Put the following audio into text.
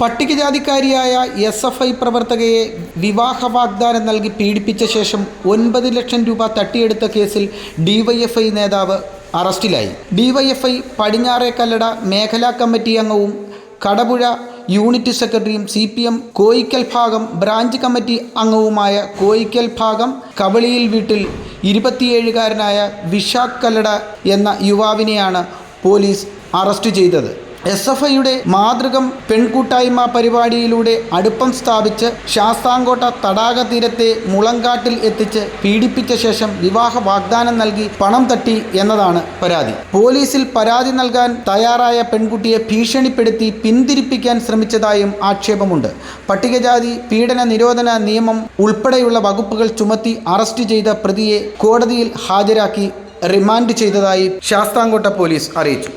പട്ടികജാതിക്കാരിയായ S F I പ്രവർത്തകയെ വിവാഹ വാഗ്ദാനം നൽകി പീഡിപ്പിച്ച ശേഷം ഒൻപത് ലക്ഷം രൂപ തട്ടിയെടുത്ത കേസിൽ ഡിവൈഎഫ്ഐ നേതാവ് അറസ്റ്റിലായി. ഡിവൈഎഫ്ഐ പടിഞ്ഞാറേക്കല്ലട മേഖലാ കമ്മിറ്റി അംഗവും കടപുഴ യൂണിറ്റ് സെക്രട്ടറിയും സി പി എം കോയിക്കൽ ഭാഗം ബ്രാഞ്ച് കമ്മിറ്റി അംഗവുമായ കോയിക്കൽ ഭാഗം കവളിയിൽ വീട്ടിൽ ഇരുപത്തിയേഴുകാരനായ വിശാഖ് കല്ലട എന്ന യുവാവിനെയാണ് പോലീസ് അറസ്റ്റ് ചെയ്തത്. എസ് എഫ് ഐയുടെ മാതൃകം പെൺകൂട്ടായ്മ പരിപാടിയിലൂടെ അടുപ്പം സ്ഥാപിച്ച് ശാസ്താംകോട്ട തടാക തീരത്തെ മുളങ്കാട്ടിൽ എത്തിച്ച് പീഡിപ്പിച്ച ശേഷം വിവാഹ വാഗ്ദാനം നൽകി പണം തട്ടി എന്നതാണ് പരാതി. പോലീസിൽ പരാതി നൽകാൻ തയ്യാറായ പെൺകുട്ടിയെ ഭീഷണിപ്പെടുത്തി പിന്തിരിപ്പിക്കാൻ ശ്രമിച്ചതായും ആക്ഷേപമുണ്ട്. പട്ടികജാതി പീഡന നിരോധന നിയമം ഉൾപ്പെടെയുള്ള വകുപ്പുകൾ ചുമത്തി അറസ്റ്റ് ചെയ്ത പ്രതിയെ കോടതിയിൽ ഹാജരാക്കി റിമാൻഡ് ചെയ്തതായി ശാസ്താംകോട്ട പോലീസ് അറിയിച്ചു.